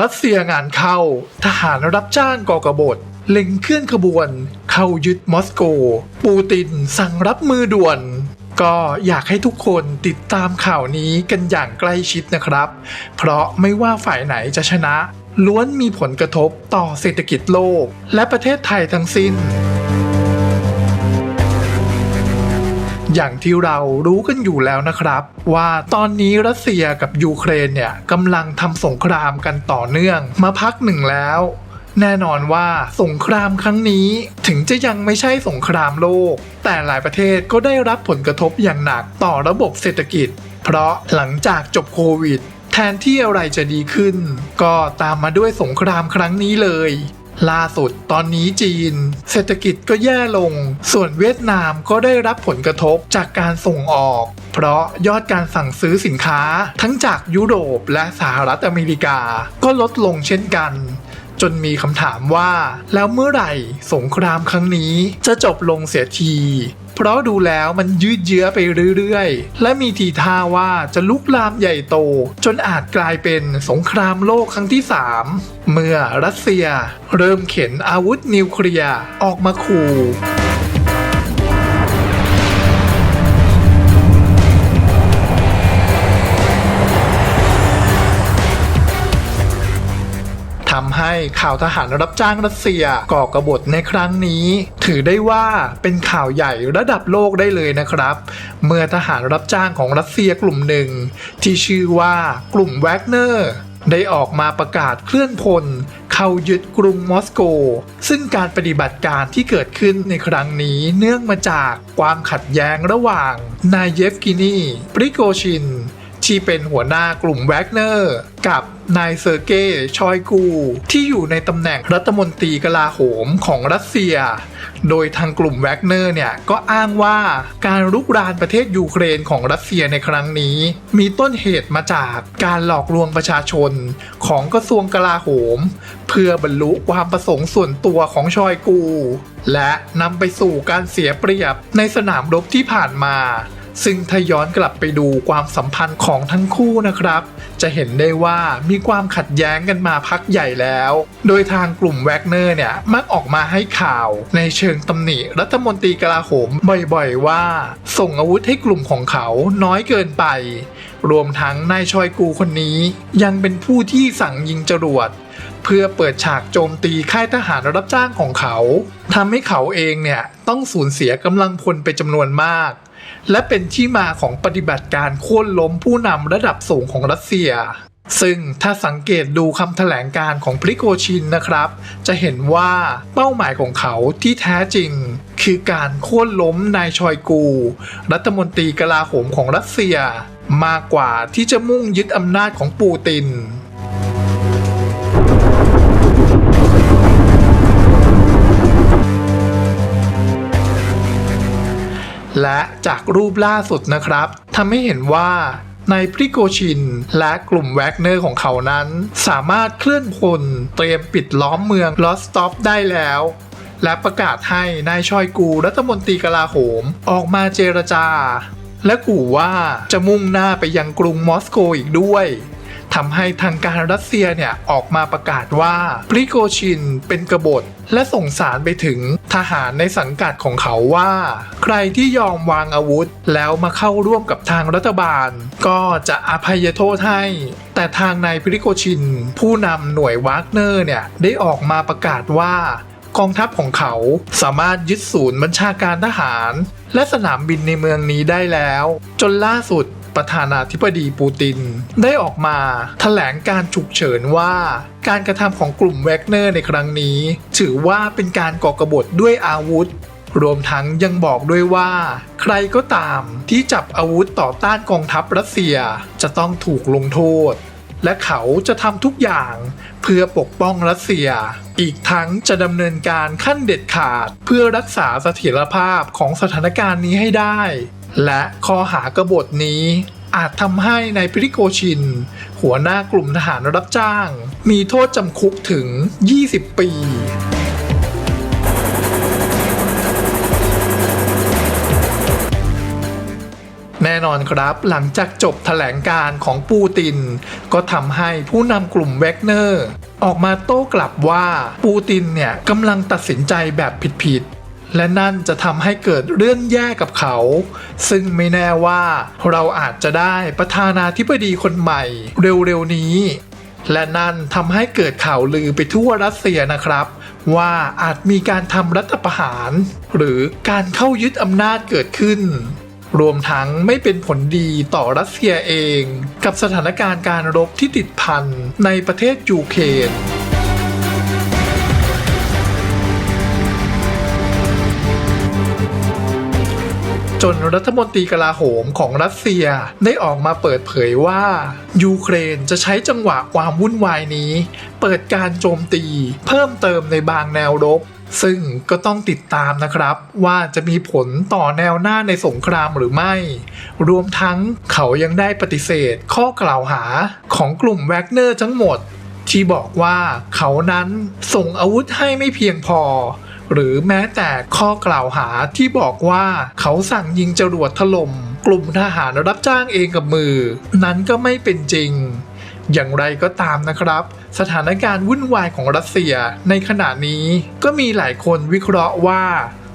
รัสเซียงานเข้า ทหารรับจ้างก่อกบฏเล็งเคลื่อนขบวน เข้ายึดมอสโก ปูตินสั่งรับมือด่วน ก็อยากให้ทุกคนติดตามข่าวนี้กันอย่างใกล้ชิดนะครับ เพราะไม่ว่าฝ่ายไหนจะชนะ ล้วนมีผลกระทบต่อเศรษฐกิจโลก และประเทศไทยทั้งสิ้น อย่างที่เรารู้กันอยู่แล้วนะครับ ว่าตอนนี้รัสเซียกับยูเครนเนี่ยกำลังทำสงครามกันต่อเนื่องมาพักหนึ่งแล้ว แน่นอนว่าสงครามครั้งนี้ถึงจะยังไม่ใช่สงครามโลก แต่หลายประเทศก็ได้รับผลกระทบอย่างหนักต่อระบบเศรษฐกิจ เพราะหลังจากจบโควิด แทนที่อะไรจะดีขึ้น ก็ตามมาด้วยสงครามครั้งนี้เลย ล่าสุดตอนนี้จีน เศรษฐกิจก็แย่ลง ส่วนเวียดนามก็ได้รับผลกระทบจากการส่งออก เพราะยอดการสั่งซื้อสินค้าทั้งจากยุโรปและสหรัฐอเมริกาก็ลดลงเช่นกัน จนมีคำถามว่า แล้วเมื่อไหร่สงครามครั้งนี้จะจบลงเสียที เพราะดูแล้วมันยืดเยื้อไปเรื่อยๆ และมีทีท่าว่าจะลุกลามใหญ่โต จนอาจกลายเป็นสงครามโลกครั้งที่ 3 เมื่อรัสเซีย เริ่มเข็นอาวุธนิวเคลียร์ออกมาขู่ ทำให้ข่าวทหารรับจ้างรัสเซียก่อกบฏในครั้งนี้ ถือได้ว่าเป็นข่าวใหญ่ระดับโลกได้เลยนะครับ เมื่อทหารรับจ้างของรัสเซียกลุ่มหนึ่ง ที่ชื่อว่ากลุ่มแวกเนอร์ได้ออกมาประกาศเคลื่อนพลเข้ายึดกรุงมอสโก ซึ่งการปฏิบัติการที่เกิดขึ้นในครั้งนี้เนื่องมาจากความขัดแย้งระหว่างนายเยฟกินีปริโกชิน ที่เป็นหัวหน้ากลุ่มแวกเนอร์กับนายเซอร์เกย์ชอยกู ที่อยู่ในตำแหน่งรัฐมนตรีกลาโหมของรัสเซีย โดยทางกลุ่มแวกเนอร์เนี่ย ก็อ้างว่าการรุกรานประเทศยูเครนของรัสเซียในครั้งนี้ มีต้นเหตุมาจากการหลอกลวงประชาชนของกระทรวงกลาโหม เพื่อบรรลุความประสงค์ส่วนตัวของชอยกู และนำไปสู่การเสียเปรียบในสนามรบที่ผ่านมา ซึ่งถ้าย้อนกลับไปดูความสัมพันธ์ของทั้งคู่นะครับ จะเห็นได้ว่ามีความขัดแย้งกันมาพักใหญ่แล้ว โดยทางกลุ่มแวกเนอร์เนี่ยมักออกมาให้ข่าว ในเชิงตำหนิรัฐมนตรีกลาโหมบ่อยๆ ว่า ส่งอาวุธให้กลุ่มของเขาน้อยเกินไป รวมทั้งนายชอยกูคนนี้ ยังเป็นผู้ที่สั่งยิงจรวดเพื่อเปิดฉากโจมตีค่ายทหารรับจ้างของเขาทำให้เขาเองเนี่ยต้องสูญเสียกำลังพลไปจำนวนมาก และเป็นที่มาของปฏิบัติการโค่นล้มผู้นำระดับสูงของรัสเซีย ซึ่งถ้าสังเกตดูคำแถลงการของพริโกชินนะครับ จะเห็นว่าเป้าหมายของเขาที่แท้จริง คือการโค่นล้มนายชอยกู รัฐมนตรีกลาโหมของรัสเซีย มากกว่าที่จะมุ่งยึดอำนาจของปูติน และจากรูปล่าสุดนะครับทำให้เห็นว่านายพริโกชิน และกลุ่มแวกเนอร์ของเขานั้น สามารถเคลื่อนพลเตรียมปิดล้อมเมืองลอสต็อปได้แล้ว และประกาศให้นายชอยกูรัฐมนตรีกลาโหมออกมาเจรจา และขู่ว่าจะมุ่งหน้าไปยังกรุงมอสโกอีกด้วย ทำให้ทางการรัสเซียเนี่ยออกมาประกาศว่าปริโกชินเป็นกบฏและส่งสารไปถึงทหารในสังกัดของเขาว่า ใครที่ยอมวางอาวุธแล้วมาเข้าร่วมกับทางรัฐบาล ก็จะอภัยโทษให้ แต่ทางนายปริโกชิน ผู้นำหน่วยวากเนอร์เนี่ยได้ออกมาประกาศว่ากองทัพของเขาสามารถยึดศูนย์บัญชาการทหาร และสนามบินในเมืองนี้ได้แล้ว จนล่าสุด ประธานาธิบดีปูติน ได้ออกมาแถลงการฉุกเฉินว่า การกระทำของกลุ่มแวกเนอร์ในครั้งนี้ ถือว่าเป็นการก่อกบฏด้วยอาวุธ รวมทั้งยังบอกด้วยว่า ใครก็ตามที่จับอาวุธต่อต้านกองทัพรัสเซียจะต้องถูกลงโทษ และเขาจะทำทุกอย่างเพื่อปกป้องรัสเซีย อีกทั้งจะดำเนินการขั้นเด็ดขาด เพื่อรักษาเสถียรภาพของสถานการณ์นี้ให้ได้ และข้อหากบฏนี้อาจทำให้ในายปริโกชิน หัวหน้ากลุ่มทหารรับจ้าง มีโทษจำคุกถึง 20 ปีในน่นอนครับหลังจากจบแถลงการของปูติน ก็ทำให้ผู้นำกลุ่มแวกเนอร์ ออกมาโต้กลับว่าปูตินเนี่ยกำลังตัดสินใจแบบผิดๆ และนั่นจะทำให้เกิดเรื่องแย่กับเขา ซึ่งไม่แน่ว่าเราอาจจะได้ประธานาธิบดีคนใหม่เร็วๆนี้ และนั่นทำให้เกิดข่าวลือไปทั่วรัสเซียนะครับ ว่าอาจมีการทำรัฐประหาร หรือการเข้ายึดอำนาจเกิดขึ้น รวมทั้งไม่เป็นผลดีต่อรัสเซียเอง กับสถานการณ์การรบที่ติดพันในประเทศยูเครน จนรัฐมนตรีกลาโหมของรัสเซียได้ออกมาเปิดเผยว่า ยูเครนจะใช้จังหวะความวุ่นวายนี้ เปิดการโจมตีเพิ่มเติมในบางแนวรบซึ่งก็ต้องติดตามนะครับว่าจะมีผลต่อแนวหน้าในสงครามหรือไม่ รวมทั้งเขายังได้ปฏิเสธข้อกล่าวหาของกลุ่มแวกเนอร์ทั้งหมด ที่บอกว่าเขานั้นส่งอาวุธให้ไม่เพียงพอ หรือแม้แต่ข้อกล่าวหาที่บอกว่าเขาสั่งยิงจรวดถล่มกลุ่มทหารรับจ้างเองกับมือ นั้นก็ไม่เป็นจริง อย่างไรก็ตามนะครับ สถานการณ์วุ่นวายของรัสเซียในขณะนี้ก็มีหลายคนวิเคราะห์ว่า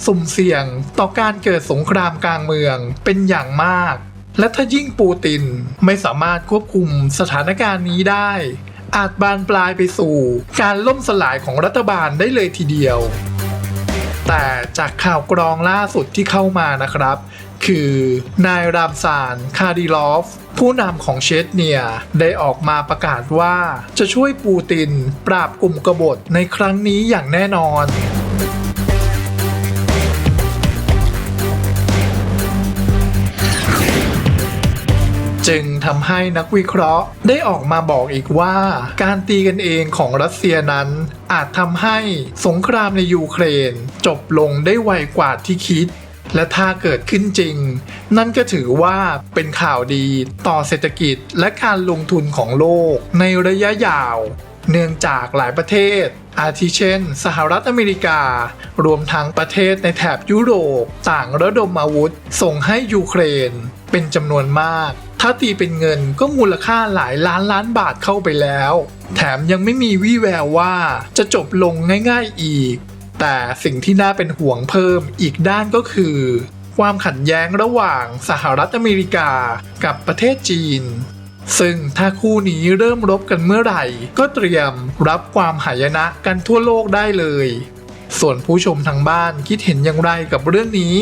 สุ่มเสี่ยงต่อการเกิดสงครามกลางเมืองเป็นอย่างมาก และถ้ายิ่งปูตินไม่สามารถควบคุมสถานการณ์นี้ได้ อาจบานปลายไปสู่ การล่มสลายของรัฐบาลได้เลยทีเดียว แต่จากข่าวกรองล่าสุดที่เข้ามานะครับ คือนายรามซานคาดิลอฟ ผู้นำของเชชเนียได้ออกมาประกาศว่าจะช่วยปูตินปราบกลุ่มกบฏในครั้งนี้อย่างแน่นอน จึงทำให้นักวิเคราะห์ได้ออกมาบอกอีกว่า การตีกันเองของรัสเซียนั้น อาจทำให้สงครามในยูเครน จบลงได้ไวกว่าที่คิด และถ้าเกิดขึ้นจริง นั่นก็ถือว่าเป็นข่าวดีต่อเศรษฐกิจและการลงทุนของโลกในระยะยาว เนื่องจากหลายประเทศอาทิเช่น สหรัฐอเมริกา รวมทั้งประเทศในแถบยุโรป ต่างระดมอาวุธ ส่งให้ยูเครน เป็นจำนวนมาก ถ้าตีเป็นเงินก็มูลค่าหลายล้านล้านบาทเข้าไปแล้ว แถมยังไม่มีวี่แววว่าจะจบลงง่ายๆอีก แต่สิ่งที่น่าเป็นห่วงเพิ่มอีกด้านก็คือ ความขัดแย้งระหว่างสหรัฐอเมริกากับประเทศจีน ซึ่งถ้าคู่นี้เริ่มรบกันเมื่อไหร่ ก็เตรียมรับความหายนะกันทั่วโลกได้เลย ส่วนผู้ชมทางบ้านคิดเห็นอย่างไรกับเรื่องนี้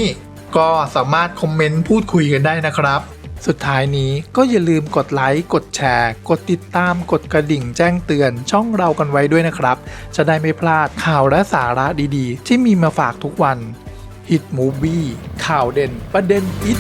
ก็สามารถคอมเมนต์พูดคุยกันได้นะครับ สุดท้ายนี้ก็อย่าลืมกดไลค์ กดแชร์ กดติดตาม กดกระดิ่งแจ้งเตือนช่องเรากันไว้ด้วยนะครับ จะได้ไม่พลาดข่าวและสาระดีๆ ที่มีมาฝากทุกวัน Hit Movie ข่าวเด่นประเด็นอิต